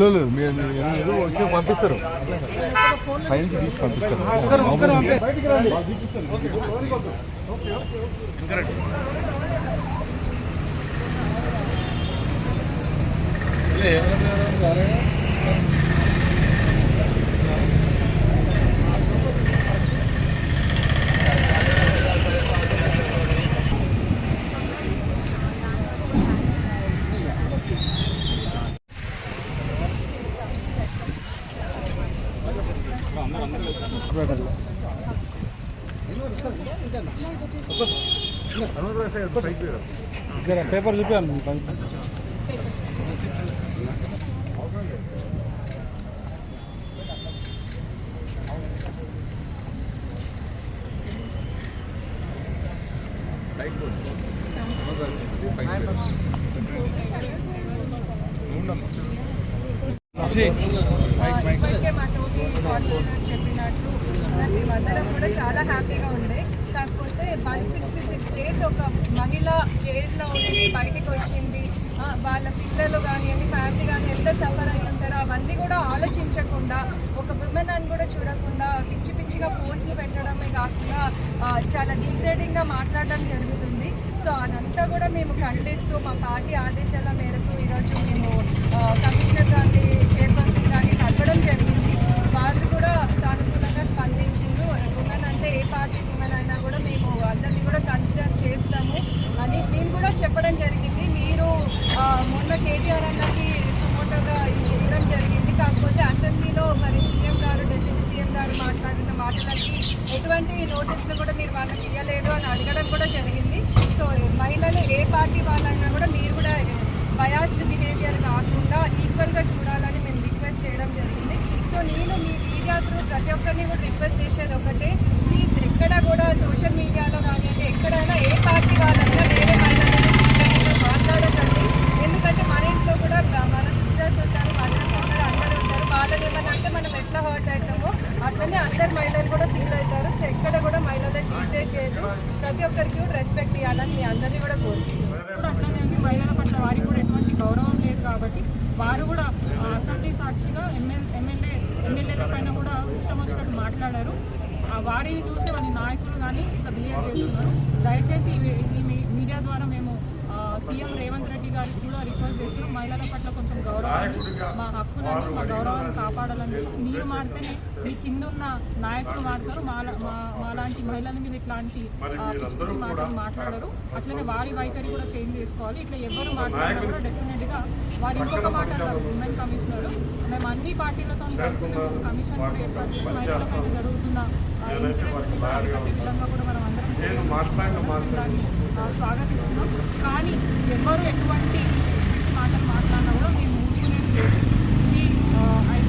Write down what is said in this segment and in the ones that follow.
లేదు మీరు వచ్చి పంపిస్తారు. పైనుంచి తీసి పంపిస్తారు. పేపర్ చూపాను చెప్పినట్లు. మా తోటి మేమందరం కూడా చాలా హ్యాపీగా ఉండే. కాకపోతే వన్ సిక్స్టీ సిక్స్ డేస్ ఒక మహిళ జైల్లో ఉండి బయటికి వచ్చింది. వాళ్ళ పిల్లలు కానివ్వండి ఫ్యామిలీ కానీ ఎంత సఫర్ అయ్యి ఉంటారో అవన్నీ కూడా ఆలోచించకుండా ఒక విమెన్ అని కూడా చూడకుండా పిచ్చి పిచ్చిగా పోస్టులు పెట్టడమే కాకుండా చాలా డిగ్రేడింగ్గా మాట్లాడడం జరుగుతుంది. సో అదంతా కూడా మేము ఖండిస్తూ మా పార్టీ ఆదేశాల మేరకు ఈరోజు మేము కమిషనర్ గారిని చైర్పర్సన్ గారిని కలవడం జరిగింది వాళ్ళు కూడా సానుకూలంగా స్పందించిండ్రు ఉమెన్ అంటే ఏ పార్టీ ఉమెన్ అయినా కూడా మేము అందరినీ కూడా కన్సిడర్ చేస్తాము అని మేము కూడా చెప్పడం జరిగింది. మీరు మొన్న కేటీఆర్ అన్నకి సుమోటోగా ఇవ్వడం జరిగింది. కాకపోతే అసెంబ్లీలో మరి సీఎం గారు డిప్యూటీ సీఎం గారు మాట్లాడిన మాటలకి ఎటువంటి నోటీసులు కూడా మీరు వాళ్ళకి ఇవ్వలేదు అని అడగడం కూడా జరిగింది. సో మహిళలు ఏ పార్టీ వాళ్ళైనా కూడా మీరు కూడా బయాస్డ్ బిహేవియర్ కాదు ఈక్వల్గా చూడాలని మేము రిక్వెస్ట్ చేయడం జరిగింది సో నేను మీ మీడియా త్రూ ప్రతి ఒక్కరిని కూడా రిక్వెస్ట్ చేసేది ఒకటే ప్లీజ్ ఎక్కడ కూడా సోషల్ మీడియాలో కానివ్వండి ఎక్కడైనా ఏ పార్టీ వాళ్ళైనా వేరే మహిళలని తిట్టకుండా మాట్లాడకండి ఎందుకంటే మన ఇంట్లో కూడా మన సిస్టర్స్ ఉంటారు మదర్స్ ఉంటారు అందరూ ఉంటారు వాళ్ళని ఏమన్నా అంటే మనం ఎట్లా హర్ట్ అవుతామో అట్లనే అందరు మహిళలు కూడా ఫీల్ అవుతారు సో ఎక్కడ కూడా మహిళలను ట్రీట్ చేయదు ప్రతి ఒక్కరికి రెస్పెక్ట్ ఇవ్వాలని మీ అందరినీ కూడా కోరుకుంటున్నాను. అట్లనే ఉంది. మహిళల పట్ల వారికి కూడా ఎటువంటి గౌరవం లేదు కాబట్టి వారు కూడా అసెంబ్లీ సాక్షిగా ఎమ్మెల్యే ఎమ్మెల్యే ఎమ్మెల్యేల పైన కూడా ఇష్టం వచ్చినట్టు మాట్లాడారు. వారిని చూసి వారి నాయకులు కానీ ఇట్లా బిహేవ్ చేస్తున్నారు. దయచేసి ఈ మీ- మీడియా ద్వారా మేము సీఎం రేవంత్ రెడ్డి గారికి కూడా రిక్వెస్ట్ చేస్తున్నాం. మహిళల పట్ల కొంచెం గౌరవాన్ని మా హక్కులని మా గౌరవాన్ని కాపాడాలని. మీరు మాడితేనే మీ కింద ఉన్న నాయకులు మాడతారు మా మాలాంటి మహిళల మీద ఇట్లాంటి పిచ్చి పిచ్చి మాటలు మాట్లాడరు. అట్లనే వారి వైఖరి కూడా చేంజ్ చేసుకోవాలి. ఇట్లా ఎవరు మాట్లాడినా కూడా డెఫినెట్గా వారి ఇంకొక మాట ఉమెన్ కమిషనర్ మేము అన్ని పార్టీలతో కలిసి మేము కమిషన్ కూడా ఏర్పాటు చేసి మహిళల పైన జరుగుతున్న ఇన్సిడెంట్స్ విధంగా కూడా మనం అందరం స్వాగతిస్తున్నాం. కానీ ఎవరు ఎటువంటి పిచ్చి మాటలు మాట్లాడినా కూడా మేము ఊరుకునేది లేదు. ఇది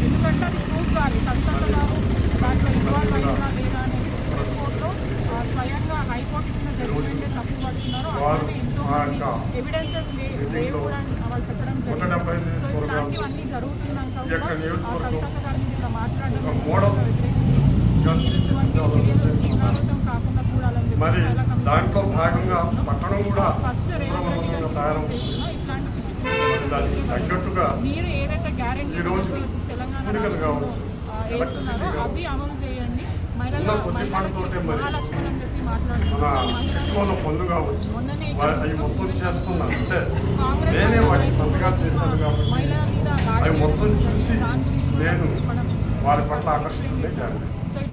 ఎందుకంటే అది ప్రూఫ్ కాదు. కవితక్క గారు దాంట్లో ఇన్వాల్వ్ అయ్యిందా లేదా అనేది సుప్రీంకోర్టులో ఆ, స్వయంగా హైకోర్టు ఇచ్చిన జడ్జిమెంటే తప్పు పడుతున్నారు అట్లనే ఎంతో మంది ఎవిడెన్సెస్ లేవు కూడా వాళ్ళు చెప్పడం జరిగింది. సో ఇట్లాంటివన్నీ జరుగుతున్నాక కూడా ఆ కవితక్క గారిని ఇట్లా మాట్లాడడం మరి దాంట్లో భాగంగా పట్టణం కూడా దానికి తగ్గట్టుగా ఈరోజు కావచ్చు, ఎలక్ట్రిసిటీ ఉన్న కొద్ది ఫండ్తోటే మరి మన పనులు కావచ్చు. అవి మొత్తం అంటే నేనే వాటికి సంతకాలు చేశాను కాబట్టి అవి మొత్తం చూసి నేను వారి పట్ల జాగ్రత్త